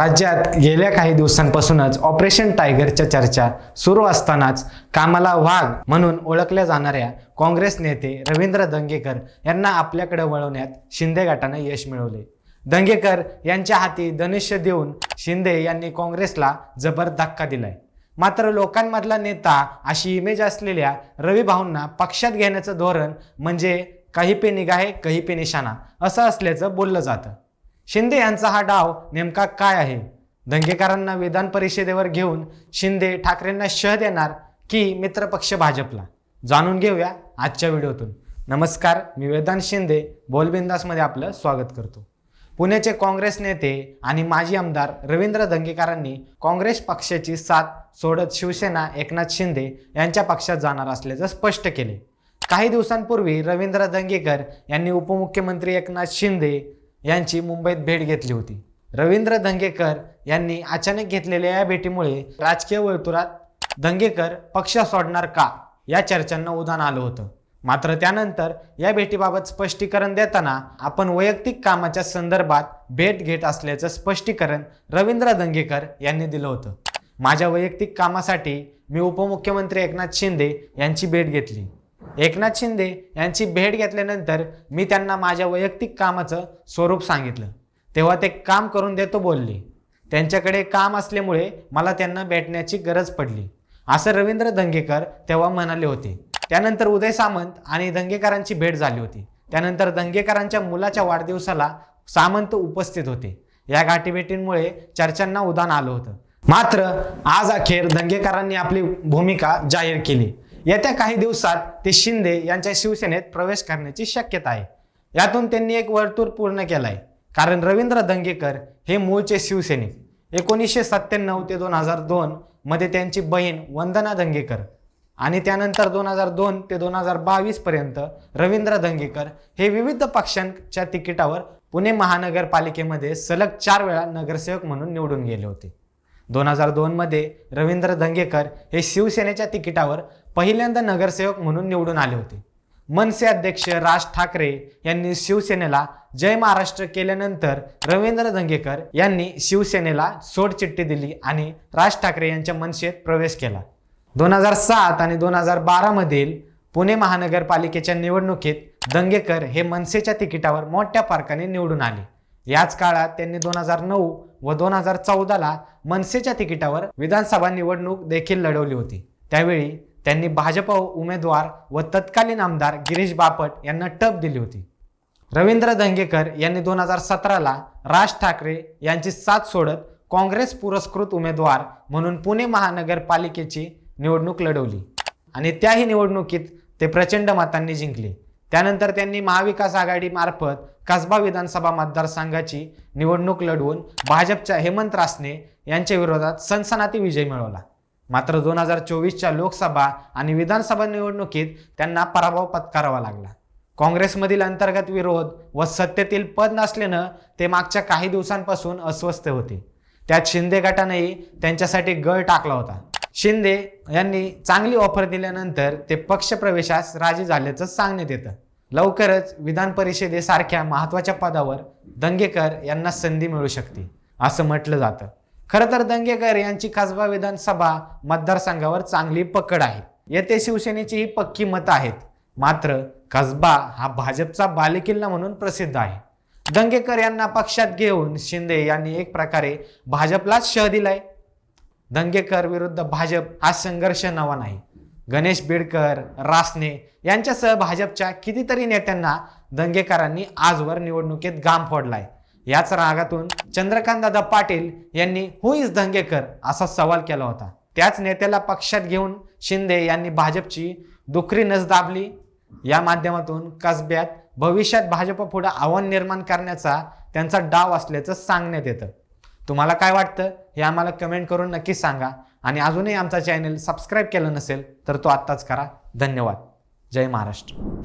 राज्यात गेल्या काही दिवसांपासूनच ऑपरेशन टायगरच्या चर्चा सुरू असतानाच कामाला वाघ म्हणून ओळखल्या जाणाऱ्या काँग्रेस नेते रवींद्र दंगेकर यांना आपल्याकडे वळवण्यात शिंदे गटानं यश मिळवले. दंगेकर यांच्या हाती धनुष्य देऊन शिंदे यांनी काँग्रेसला जबर धक्का दिलाय. मात्र लोकांमधला नेता अशी इमेज असलेल्या रवी भाऊंना पक्षात घेण्याचं धोरण म्हणजे काही पे निगाहे काही पे निशाणा असं असल्याचं बोललं जातं. शिंदे यांचा हा डाव नेमका काय आहे? दंगेकरांना विधान परिषदेवर घेऊन शिंदे ठाकरेंना शह देणार की मित्रपक्ष भाजपला? जाणून घेऊया आजच्या व्हिडिओतून. नमस्कार मी वेदांत शिंदे बोलबिंदासमध्ये आपलं स्वागत करतो. पुण्याचे काँग्रेस नेते आणि माजी आमदार रवींद्र दंगेकरांनी काँग्रेस पक्षाची साथ सोडत शिवसेना एकनाथ शिंदे यांच्या पक्षात जाणार असल्याचं स्पष्ट केले. काही दिवसांपूर्वी रवींद्र दंगेकर यांनी उपमुख्यमंत्री एकनाथ शिंदे यांची मुंबईत भेट घेतली होती. रवींद्र दंगेकर यांनी अचानक घेतलेल्या या भेटीमुळे राजकीय वर्तुळात दंगेकर पक्ष सोडणार का या चर्चांना उधाण आलं होतं. मात्र त्यानंतर या भेटीबाबत स्पष्टीकरण देताना आपण वैयक्तिक कामाच्या संदर्भात भेट घेत असल्याचं स्पष्टीकरण रवींद्र दंगेकर यांनी दिलं होतं. माझ्या वैयक्तिक कामासाठी मी उपमुख्यमंत्री एकनाथ शिंदे यांची भेट घेतली. एकनाथ शिंदे यांची भेट घेतल्यानंतर मी त्यांना माझ्या वैयक्तिक कामाचं स्वरूप सांगितलं. तेव्हा ते काम करून देतो बोलले. त्यांच्याकडे काम असल्यामुळे मला त्यांना भेटण्याची गरज पडली. असं रवींद्र दंगेकर तेव्हा म्हणाले होते. त्यानंतर उदय सामंत आणि दंगेकरांची भेट झाली होती. त्यानंतर दंगेकरांच्या मुलाच्या वाढदिवसाला सामंत उपस्थित होते. या गाठीभेटींमुळे चर्चांना उदान आलं होतं. मात्र आज अखेर दंगेकरांनी आपली भूमिका जाहीर केली. येत्या काही दिवसात ते शिंदे यांच्या शिवसेनेत प्रवेश करण्याची शक्यता आहे. यातून त्यांनी एक वर्तुळ पूर्ण केलाय. कारण रवींद्र दंगेकर हे मूळचे शिवसैनिक. एकोणीसशे सत्त्याण्णव ते दोन हजार दोन मध्ये त्यांची बहीण वंदना दंगेकर आणि त्यानंतर दोन हजार दोन ते दोन हजार बावीस पर्यंत रवींद्र दंगेकर हे विविध पक्षांच्या तिकिटावर पुणे महानगरपालिकेमध्ये सलग चार वेळा नगरसेवक म्हणून निवडून गेले होते. दोन हजार दोनमध्ये रवींद्र दंगेकर हे शिवसेनेच्या तिकिटावर पहिल्यांदा नगरसेवक म्हणून निवडून आले होते. मनसे अध्यक्ष राज ठाकरे यांनी शिवसेनेला जय महाराष्ट्र केल्यानंतर रवींद्र दंगेकर यांनी शिवसेनेला सोडचिठ्ठी दिली आणि राज ठाकरे यांच्या मनसेत प्रवेश केला. दोन हजार सात आणि दोन हजार बारामधील पुणे महानगरपालिकेच्या निवडणुकीत दंगेकर हे मनसेच्या तिकिटावर मोठ्या फरकाने निवडून आले. याच काळात त्यांनी दोन हजार नऊ व दोन हजार चौदाला मनसेच्या तिकिटावर विधानसभा निवडणूक देखील लढवली होती. त्यावेळी त्यांनी भाजप उमेदवार व तत्कालीन आमदार गिरीश बापट यांना टप दिली होती. रवींद्र दंगेकर यांनी दोन हजार सतराला राज ठाकरे यांची साथ सोडत काँग्रेस पुरस्कृत उमेदवार म्हणून पुणे महानगरपालिकेची निवडणूक लढवली आणि त्याही निवडणुकीत ते प्रचंड मतांनी जिंकले. त्यानंतर त्यांनी महाविकास आघाडीमार्फत कसबा विधानसभा मतदारसंघाची निवडणूक लढवून भाजपच्या हेमंत रासने यांच्या विरोधात सनसनाती विजय मिळवला. मात्र दोन हजार चोवीसच्या लोकसभा आणि विधानसभा निवडणुकीत त्यांना पराभव पत्करावा लागला. काँग्रेसमधील अंतर्गत विरोध व सत्तेतील पद नसल्यानं ते मागच्या काही दिवसांपासून अस्वस्थ होते. त्यात शिंदे गटानेही त्यांच्यासाठी गळ टाकला होता. शिंदे यांनी चांगली ऑफर दिल्यानंतर ते पक्षप्रवेशास राजी झाल्याचं सांगण्यात येतं. लवकरच विधान परिषदेसारख्या महत्त्वाच्या पदावर दंगेकर यांना संधी मिळू शकते असं म्हटलं जातं. खरं तर दंगेकर यांची खासबा विधानसभा मतदारसंघावर चांगली पकड आहे. येथे शिवसेनेची ही पक्की मतं आहेत. मात्र कसबा हा भाजपचा बालेकिल्ला म्हणून प्रसिद्ध आहे. दंगेकर यांना पक्षात घेऊन शिंदे यांनी एक प्रकारे भाजपलाच शह दिलाय. दंगेकर विरुद्ध भाजप हा संघर्ष नवा नाही. गणेश बिडकर रासने यांच्यासह भाजपच्या कितीतरी नेत्यांना दंगेकरांनी आजवर निवडणुकीत घाम फोडलाय. याच रागातून चंद्रकांतदादा पाटील यांनी हु इज दंगेकर? असा सवाल केला होता. त्याच नेत्याला पक्षात घेऊन शिंदे यांनी भाजपची दुखरी नस दाबली. या माध्यमातून कसब्यात भविष्यात भाजप पुढे आव्हान निर्माण करण्याचा त्यांचा डाव असल्याचं सांगण्यात येतं. तुम्हाला काय वाटतं हे आम्हाला कमेंट करून नक्कीच सांगा. आणि अजूनही आमचा चॅनल सबस्क्राईब केलं नसेल तर तो आत्ताच करा. धन्यवाद. जय महाराष्ट्र.